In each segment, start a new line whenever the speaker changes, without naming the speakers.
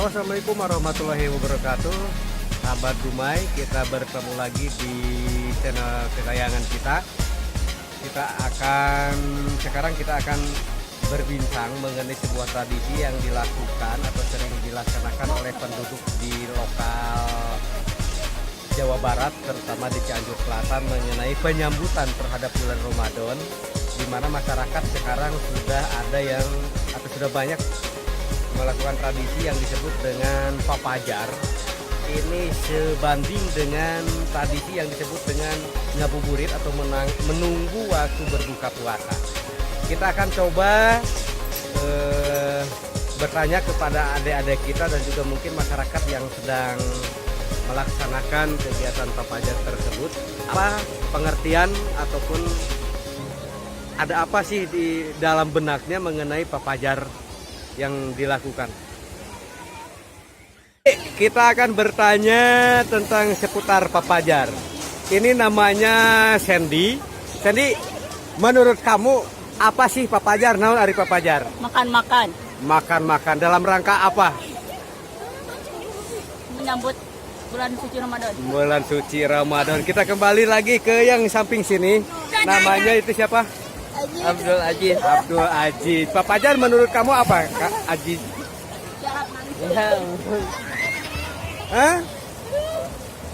Halo Assalamualaikum warahmatullahi wabarakatuh. Sahabat Dumai kita bertemu lagi di channel kesayangan kita. Kita akan sekarang kita akan berbincang mengenai sebuah tradisi yang dilakukan atau sering dilaksanakan oleh penduduk di lokal Jawa Barat terutama di Cianjur Selatan mengenai penyambutan terhadap bulan Ramadan di mana masyarakat sekarang sudah ada yang atau sudah banyak melakukan tradisi yang disebut dengan papajar ini sebanding dengan tradisi yang disebut dengan ngabuburit atau menang, menunggu waktu berbuka puasa. Kita akan coba eh, bertanya kepada adik-adik kita dan juga mungkin masyarakat yang sedang melaksanakan kegiatan papajar tersebut. Apa pengertian ataupun ada apa sih di dalam benaknya mengenai papajar yang dilakukan. Kita akan bertanya tentang seputar papajar. Ini namanya Sandy. Sandy, menurut kamu apa sih papajar? Naon ari papajar?
makan-makan
Makan-makan dalam rangka apa?
menyambut bulan suci Ramadan.
Bulan suci Ramadan. Kita kembali lagi ke yang samping sini. Namanya itu siapa?
Abdul Aziz
Abdul Aziz. Papajar menurut kamu apa, Kak Aziz?
ya
Hah?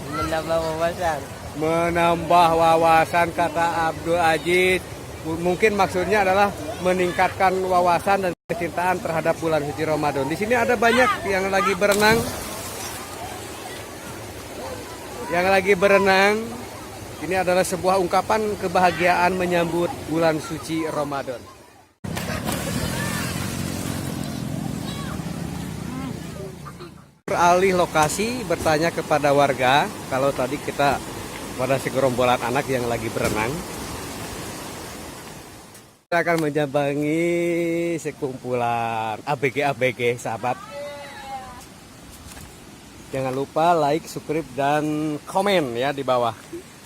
menambah wawasan
menambah wawasan kata Abdul Aziz mungkin maksudnya adalah meningkatkan wawasan dan kecintaan terhadap bulan suci Ramadan. Di sini ada banyak yang lagi berenang. Yang lagi berenang. Ini adalah sebuah ungkapan kebahagiaan menyambut bulan suci Ramadan. Beralih lokasi bertanya kepada warga kalau tadi kita pada segerombolan anak yang lagi berenang kita akan menjambangi sekumpulan ABG-ABG sahabat jangan lupa like, subscribe, dan komen ya di bawah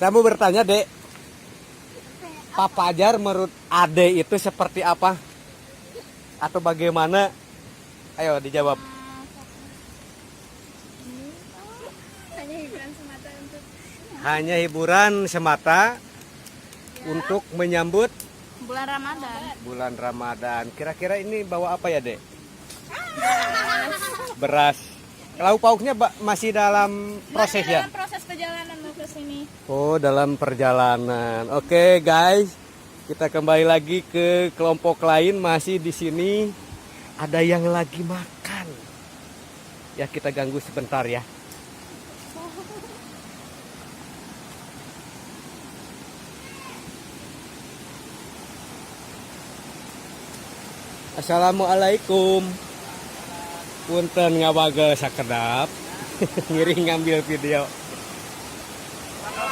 saya mau bertanya dek Papajar menurut Ade itu seperti apa atau bagaimana ayo dijawab
hanya hiburan semata untuk
hanya hiburan semata untuk menyambut
Bulan Ramadan.
bulan Ramadan. Kira-kira ini bawa apa ya, Dek? Beras. Lauk pauknya masih dalam proses ya?
dalam proses perjalanan ke sini
Oh, dalam perjalanan. Oke, guys. Kita kembali lagi ke kelompok lain masih di sini ada yang lagi makan. Ya, kita ganggu sebentar ya. Assalamualaikum. Punten ngawaga sakedap. Ngiring ngambil video.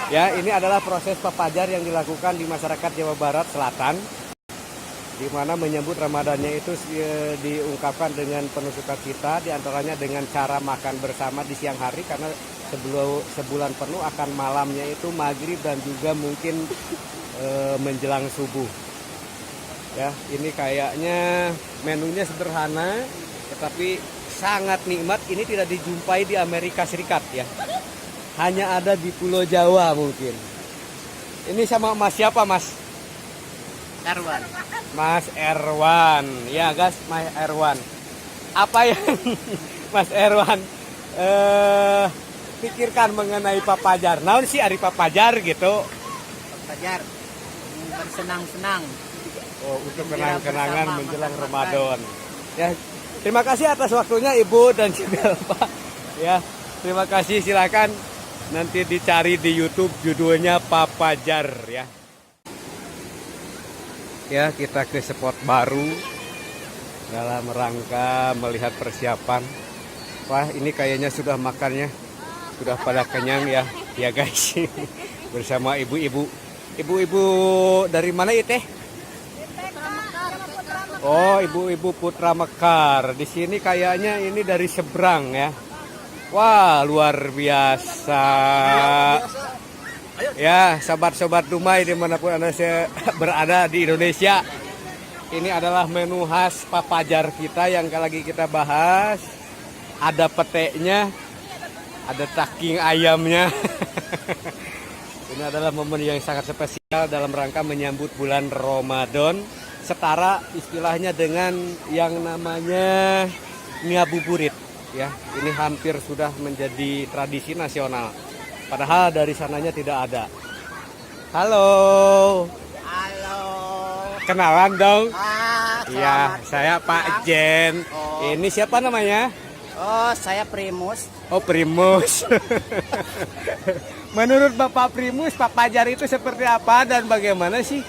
Ya, ini adalah proses papajar yang dilakukan di masyarakat Jawa Barat Selatan di mana menyambut Ramadannya itu eh, diungkapkan dengan penuh sukacita di antaranya dengan cara makan bersama di siang hari karena sebelum sebulan penuh akan malamnya itu maghrib dan juga mungkin eh, menjelang subuh. Ya ini kayaknya menunya sederhana tetapi sangat nikmat. Ini tidak dijumpai di Amerika Serikat ya hanya ada di Pulau Jawa mungkin. Ini sama Mas siapa Mas?
Darwan
Mas Erwan. Ya guys Mas Erwan. Apa yang Mas Erwan eh pikirkan mengenai papajar? Naon sih ari papajar gitu?
Fajar bersenang-senang.
Oh, untuk kenang-kenangan
bersama
menjelang. Ramadan. Ya, terima kasih atas waktunya Ibu dan juga Pak. Ya, terima kasih. Silakan nanti dicari di YouTube judulnya Papajar ya. Ya, kita ke spot baru dalam rangka melihat persiapan. Wah, ini kayaknya sudah makannya. Sudah pada kenyang ya. Ya guys. Bersama ibu-ibu. Ibu-ibu dari mana ya teh? Oh, ibu-ibu Putra Mekar. Di sini kayaknya ini dari seberang ya. Wah, luar biasa. Ya, sobat-sobat Dumai di mana pun anda berada di Indonesia. Ini adalah menu khas papajar kita yang lagi kita bahas. ada peteknya, ada daging ayamnya. Ini adalah momen yang sangat spesial dalam rangka menyambut bulan Ramadan. Setara istilahnya dengan yang namanya ngabuburit. Ya, ini hampir sudah menjadi tradisi nasional. Padahal dari sananya tidak ada. Halo,
Halo.
kenalan dong.
Ah,
Iya,
selamat
saya Pak. Jen.
Oh.
Ini siapa namanya?
Oh, saya Primus.
Oh, Primus. Menurut Bapak Primus, Pak Pajar itu seperti apa dan bagaimana sih?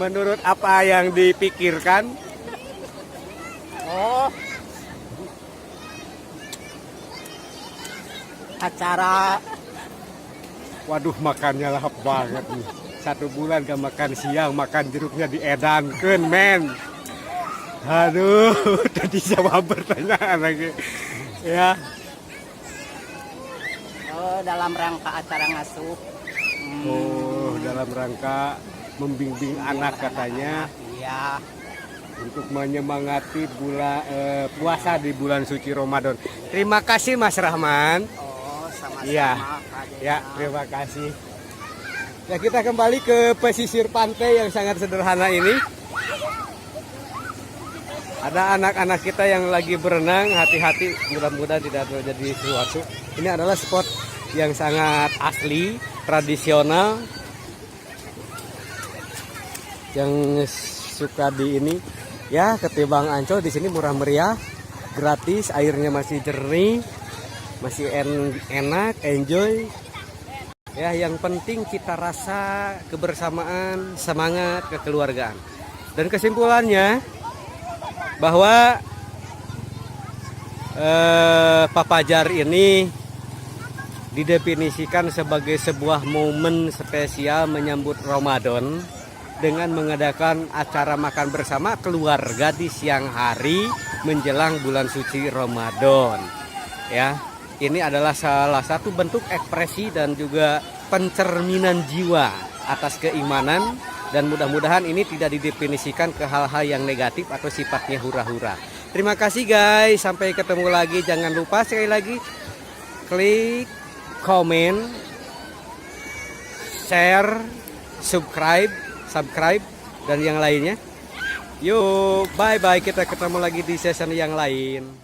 Menurut apa yang dipikirkan?
Oh. Acara
Waduh, makannya lahap banget nih. Satu bulan gak makan siang, makan jeruknya diedankan, men. Aduh, tadi jawab pertanyaan lagi. Ya,
oh, dalam rangka acara ngasuh. Hmm,
oh, dalam rangka membimbing anak katanya.
Iya.
untuk menyemangati bulan eh, puasa di bulan suci Ramadan. Terima kasih Mas Rahman. Iya. Ya, terima kasih. Ya, kita kembali ke pesisir pantai yang sangat sederhana ini. Ada anak-anak kita yang lagi berenang, hati-hati mudah-mudahan tidak terjadi sesuatu. Ini adalah spot yang sangat asli, tradisional. Yang suka di ini ya ketimbang Ancol di sini murah meriah, gratis, airnya masih jernih, masih en- enak, enjoy. Ya, yang penting cita rasa, kebersamaan, semangat, kekeluargaan. Dan kesimpulannya bahwa eh, Papajar ini didefinisikan sebagai sebuah momen spesial menyambut Ramadan dengan mengadakan acara makan bersama keluarga di siang hari menjelang bulan suci Ramadan. Ya, ini adalah salah satu bentuk ekspresi dan juga pencerminan jiwa atas keimanan dan mudah-mudahan ini tidak didefinisikan ke hal-hal yang negatif atau sifatnya hura-hura. Terima kasih guys, sampai ketemu lagi. Jangan lupa sekali lagi klik komen, share, subscribe, subscribe dan yang lainnya. Yuk, bye bye. Kita ketemu lagi di season yang lain.